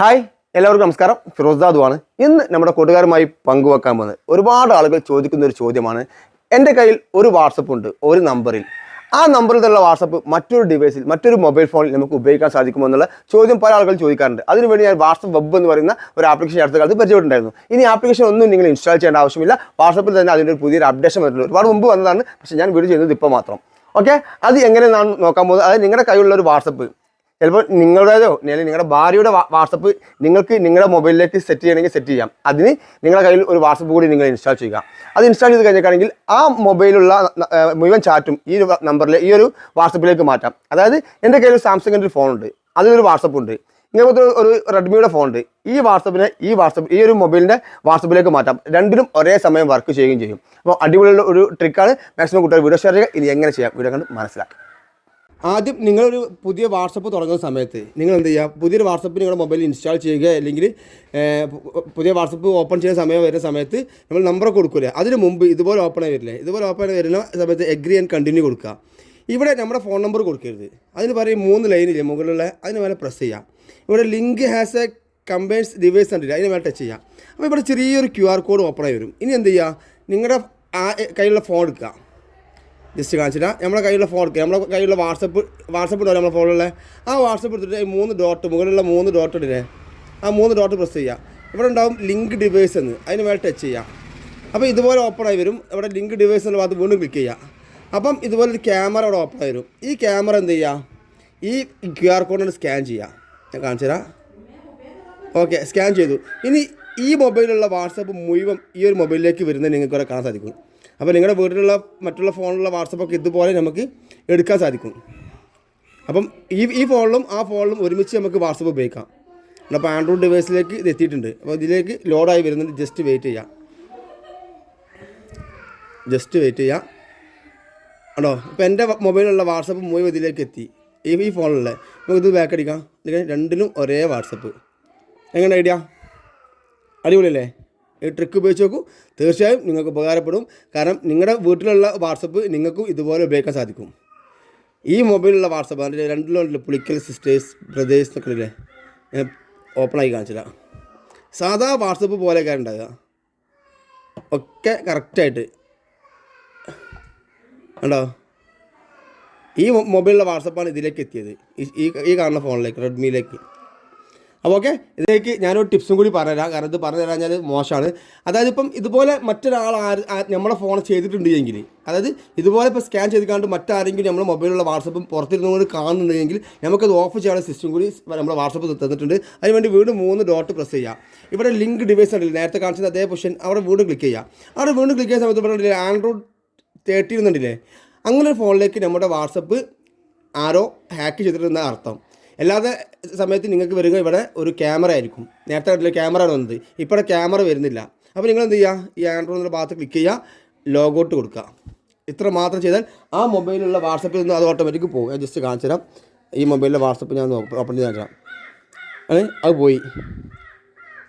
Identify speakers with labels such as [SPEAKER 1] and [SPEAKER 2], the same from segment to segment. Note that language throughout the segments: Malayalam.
[SPEAKER 1] ഹായ് എല്ലാവർക്കും നമസ്കാരം. ഫിറോസ് ദാദുവാണ്. ഇന്ന് നമ്മുടെ കൂട്ടുകാരുമായി പങ്കുവെക്കാൻ പോകുന്നത് ഒരുപാട് ആളുകൾ ചോദിക്കുന്ന ഒരു ചോദ്യമാണ്. എന്റെ കയ്യിൽ ഒരു വാട്സപ്പ് ഉണ്ട് ഒരു നമ്പറിൽ. ആ നമ്പറിൽ തന്നെയുള്ള വാട്സപ്പ് മറ്റൊരു ഡിവൈസിൽ മറ്റൊരു മൊബൈൽ ഫോണിൽ നമുക്ക് ഉപയോഗിക്കാൻ സാധിക്കുമോ എന്നുള്ള ചോദ്യം പല ആളുകൾ ചോദിക്കാറുണ്ട്. അതിനുവേണ്ടി ഞാൻ വാട്സപ്പ് വെബ് എന്ന് പറയുന്ന ഒരു ആപ്ലിക്കേഷൻ അടുത്ത കാലത്ത് പരിചയപ്പെട്ടുണ്ടായിരുന്നു ഇനി ആപ്ലിക്കേഷൻ ഒന്നും നിങ്ങൾ ഇൻസ്റ്റാൾ ചെയ്യേണ്ട ആവശ്യമില്ല. വാട്സപ്പിൽ തന്നെ അതിന്റെ ഒരു പുതിയൊരു അപ്ഡേഷൻ വന്നിട്ടുണ്ട്. ഒരുപാട് മുമ്പ് വന്നതാണ് പക്ഷേ ഞാൻ വീഡിയോ ചെയ്യുന്നത് ഇപ്പോൾ മാത്രം. ഓക്കെ അത് എങ്ങനെയാണെന്ന് നോക്കാൻ പോകുന്നത്? അത് നിങ്ങളുടെ കയ്യിലുള്ള ഒരു വാട്സപ്പ് ചിലപ്പോൾ നിങ്ങളുടേതോ അല്ലെങ്കിൽ നിങ്ങളുടെ ഭാര്യയുടെ വാട്സപ്പ് നിങ്ങൾക്ക് നിങ്ങളുടെ മൊബൈലിലേക്ക് സെറ്റ് ചെയ്യണമെങ്കിൽ സെറ്റ് ചെയ്യാം. അതിന് നിങ്ങളുടെ കയ്യിൽ ഒരു വാട്സപ്പ് കൂടി നിങ്ങൾ ഇൻസ്റ്റാൾ ചെയ്യുക. അത് ഇൻസ്റ്റാൾ ചെയ്ത് കഴിഞ്ഞിട്ടാണെങ്കിൽ ആ മൊബൈലുള്ള മുഴുവൻ ചാറ്റും ഈ ഒരു നമ്പറിൽ ഈ ഒരു വാട്സപ്പിലേക്ക് മാറ്റാം. അതായത് എന്റെ കയ്യിൽ സാംസങ്ങിന്റെ ഒരു ഫോണുണ്ട് അതിലൊരു വാട്സപ്പ് ഉണ്ട്. ഇങ്ങനത്തെ ഒരു റെഡ്മിയുടെ ഫോൺ ഉണ്ട്. ഈ വാട്സപ്പിനെ ഈ വാട്സപ്പ് ഈ ഒരു മൊബൈലിന്റെ വാട്സപ്പിലേക്ക് മാറ്റാം. രണ്ടിനും ഒരേ സമയം വർക്ക് ചെയ്യുകയും ചെയ്യും. അപ്പോൾ അടിപൊളിയുള്ള ഒരു ട്രിക്കാണ് മാക്സിമം കുട്ടികൾ വീഡിയോ ഷെയർ ചെയ്യുക. ഇനി എങ്ങനെ ചെയ്യാം? വീഡിയോ കണ്ട് മനസ്സിലാക്കാം ആദ്യം നിങ്ങളൊരു പുതിയ വാട്സപ്പ് തുടങ്ങുന്ന സമയത്ത് നിങ്ങൾ എന്ത് ചെയ്യുക? പുതിയൊരു വാട്സപ്പ് നിങ്ങളുടെ മൊബൈലിൽ ഇൻസ്റ്റാൾ ചെയ്യുക അല്ലെങ്കിൽ പുതിയ വാട്സപ്പ് ഓപ്പൺ ചെയ്യുന്ന സമയം വരുന്ന സമയത്ത് നമ്മൾ നമ്പർ കൊടുക്കില്ല അതിന് മുമ്പ് ഇതുപോലെ ഓപ്പൺ ആയി വരില്ലേ? ഇതുപോലെ ഓപ്പൺ ആയി വരുന്ന സമയത്ത് എഗ്രി ആൻഡ് കണ്ടിന്യൂ കൊടുക്കുക. ഇവിടെ നമ്മുടെ ഫോൺ നമ്പർ കൊടുക്കരുത്. അതിന് പറയും മൂന്ന് ലൈനില്ലേ മുകളിലുള്ള? അതിന് മേലെ പ്രസ് ചെയ്യാം ഇവിടെ link has a combines device ഉണ്ടല്ലോ? അതിന് മേലെ ടച്ച് ചെയ്യാം അപ്പോൾ ഇവിടെ ചെറിയൊരു ക്യു ആർ കോഡ് ഓപ്പൺ ആയി വരും. ഇനി എന്ത് ചെയ്യുക? നിങ്ങളുടെ കയ്യിലുള്ള ഫോൺ എടുക്കുക. ജസ്റ്റ് കാണിച്ചില്ല. നമ്മുടെ കയ്യിലുള്ള ഫോൺ നമ്മുടെ കയ്യിലുള്ള വാട്സപ്പ് വാട്സപ്പ് ഉണ്ടല്ലോ നമ്മുടെ ഫോണിലുള്ള ആ വാട്സപ്പ് എടുത്തിട്ട് മൂന്ന് ഡോട്ട് മുകളിലുള്ള മൂന്ന് ഡോട്ട് ഇടില്ലേ ആ മൂന്ന് ഡോട്ട് പ്രസ് ചെയ്യുക ഇവിടെ ഉണ്ടാവും ലിങ്ക് ഡിവൈസ് എന്ന്. അതിന് മേലെ ടച്ച് ചെയ്യുക അപ്പോൾ ഇതുപോലെ ഓപ്പൺ ആയി വരും. ഇവിടെ ലിങ്ക് ഡിവൈസ് എന്നുള്ള ഭാഗത്ത് വീണ്ടും ക്ലിക്ക് ചെയ്യുക അപ്പം ഇതുപോലെ ഒരു ക്യാമറ ഇവിടെ ഓപ്പൺ ആയി വരും. ഈ ക്യാമറ എന്ത് ചെയ്യുക ഈ ക്യു ആർ കോഡിനെ സ്കാൻ ചെയ്യുക ഞാൻ കാണിച്ചു തരാം ഓക്കെ സ്കാൻ ചെയ്തു. ഇനി ഈ മൊബൈലിലുള്ള വാട്സപ്പ് മുഴുവൻ ഈ ഒരു മൊബൈലിലേക്ക് വരുന്നത് നിങ്ങൾക്ക് ഇവിടെ കാണാൻ സാധിക്കും. അപ്പോൾ നിങ്ങളുടെ വീട്ടിലുള്ള മറ്റുള്ള ഫോണിലുള്ള വാട്സപ്പൊക്കെ ഇതുപോലെ നമുക്ക് എടുക്കാൻ സാധിക്കും. അപ്പം ഈ ഈ ഫോണിലും ആ ഫോണിലും ഒരുമിച്ച് നമുക്ക് വാട്സപ്പ് ഉപയോഗിക്കാം. അപ്പോൾ ആൻഡ്രോയിഡ് ഡിവൈസിലേക്ക് ഇത് എത്തിയിട്ടുണ്ട്. അപ്പോൾ ഇതിലേക്ക് ലോഡായി വരുന്നുണ്ട് ജസ്റ്റ് വെയിറ്റ് ചെയ്യാം. ജസ്റ്റ് വെയിറ്റ് ചെയ്യാം. ആണോ ഇപ്പോൾ എന്റെ മൊബൈലിലുള്ള വാട്സപ്പ് മുഴുവൻ ഇതിലേക്ക് എത്തി. ഈ ഈ ഫോണിലുള്ള. നമുക്ക് ഇത് ബാക്ക് അടിക്കാം. രണ്ടിലും ഒരേ വാട്സപ്പ്. എങ്ങനെ ഐഡിയ അടിപൊളിയല്ലേ? ട്രിക്ക് ഉപയോഗിച്ച് നോക്കൂ. തീർച്ചയായും നിങ്ങൾക്ക് ഉപകാരപ്പെടും. കാരണം നിങ്ങളുടെ വീട്ടിലുള്ള വാട്സപ്പ് നിങ്ങൾക്കും ഇതുപോലെ ഉപയോഗിക്കാൻ സാധിക്കും. ഈ മൊബൈലിലുള്ള വാട്സപ്പ് അതിന്റെ രണ്ടിലും പുളിക്കൽ സിസ്റ്റേഴ്സ് ബ്രദേഴ്സ് എന്നൊക്കെ ഇല്ലേ? ഞാൻ ഓപ്പണായി കാണിച്ചില്ല സാധാ വാട്സപ്പ് പോലെയൊക്കെ ഉണ്ടാകുക ഒക്കെ കറക്റ്റായിട്ട് ഉണ്ടോ ഈ മൊബൈലിലെ വാട്സപ്പാണ് ഇതിലേക്ക് എത്തിയത്. ഈ ഈ കാണുന്ന ഫോണിലേക്ക് റെഡ്മിയിലേക്ക് അപ്പോൾ ഓക്കെ ഇതിലേക്ക് ഞാനൊരു ടിപ്സും കൂടി പറഞ്ഞുതരാം. കാരണം ഇത് പറഞ്ഞു തരാൻ ഞാൻ മോശമാണ്. അതായത് ഇപ്പം ഇതുപോലെ മറ്റൊരാൾ ആര് നമ്മളെ ഫോൺ ചെയ്തിട്ടുണ്ട് എങ്കിൽ അതായത് ഇതുപോലെ ഇപ്പോൾ സ്കാൻ ചെയ്തിക്കാണ്ട് മറ്റാരെങ്കിലും നമ്മുടെ മൊബൈലിലുള്ള വാട്സപ്പും പുറത്തിരുന്നുകൊണ്ട് കാണുന്നുണ്ടെങ്കിൽ നമുക്കത് ഓഫ് ചെയ്യാനുള്ള സിസ്റ്റം കൂടി നമ്മുടെ വാട്സപ്പ് തന്നിട്ടുണ്ട്. അതിനുവേണ്ടി വീണ്ടും മൂന്ന് ഡോട്ട് പ്രസ് ചെയ്യുക. ഇവിടെ ലിങ്ക് ഡിവൈസ് ഉണ്ടല്ലോ നേരത്തെ കാണിച്ചത് അതേ പൊഷൻ അവിടെ വീണ്ടും ക്ലിക്ക് ചെയ്യുക. അവിടെ വീണ്ടും ക്ലിക്ക് ചെയ്യുന്ന സമയത്ത് ഇവിടെ ആൻഡ്രോയിഡ് തേർട്ടി എന്നുണ്ടല്ലേ അങ്ങനെ ഒരു ഫോണിലേക്ക് നമ്മുടെ വാട്സപ്പ് ആരോ ഹാക്ക് ചെയ്തിട്ടുണ്ടെന്ന അർത്ഥം. അല്ലാതെ സമയത്ത് നിങ്ങൾക്ക് വരിക ഇവിടെ ഒരു ക്യാമറ ആയിരിക്കും. നേരത്തെ കണ്ടില്ല ക്യാമറ ആണ് വന്നത്. ഇപ്പോൾ ക്യാമറ വരുന്നില്ല. അപ്പോൾ നിങ്ങൾ എന്ത് ചെയ്യുക ഈ ആൻഡ്രോയിഡ് ഭാഗത്ത് ക്ലിക്ക് ചെയ്യുക ലോഗൗട്ട് കൊടുക്കുക. ഇത്ര മാത്രം ചെയ്താൽ ആ മൊബൈലിലുള്ള വാട്സപ്പിൽ നിന്ന് അത് ഓട്ടോമാറ്റിക് പോകും ഞാൻ ജസ്റ്റ് കാണിച്ചു തരാം. ഈ മൊബൈലിലെ വാട്സപ്പ് ഞാൻ ഓപ്പൺ ചെയ്ത് തരാം. അത് പോയി.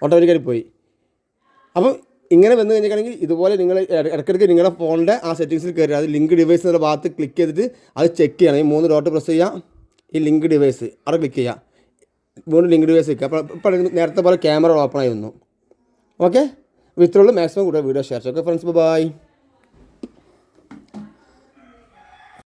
[SPEAKER 1] ഓട്ടോമാറ്റിക്കായി പോയി. അപ്പോൾ ഇങ്ങനെ വന്നു കഴിഞ്ഞിട്ടുണ്ടെങ്കിൽ ഇതുപോലെ നിങ്ങൾ ഇടയ്ക്കിടയ്ക്ക് നിങ്ങളുടെ ഫോണിന്റെ ആ സെറ്റിങ്സിൽ കയറി അത് ലിങ്ക് ഡിവൈസ് എന്നുള്ള ഭാഗത്ത് ക്ലിക്ക് ചെയ്തിട്ട് അത് ചെക്ക് ചെയ്യണം. ഈ മൂന്ന് ഡോട്ട് പ്രസ് ചെയ്യുക ഈ ലിങ്ക് ഡിവൈസ് അവിടെ ക്ലിക്ക് ചെയ്യുക വീണ്ടും ലിങ്ക് ഡിവൈസ് ക്ലിക്ക് അപ്പോൾ ഇപ്പോൾ നേരത്തെ പോലെ ക്യാമറ ഓപ്പൺ ആയി വന്നു. ഓക്കെ വിത്തുള്ള മാക്സിമം കൂടെ വീഡിയോ ഷെയർ ചെയ്യുക ഫ്രണ്ട്സ് ബൈ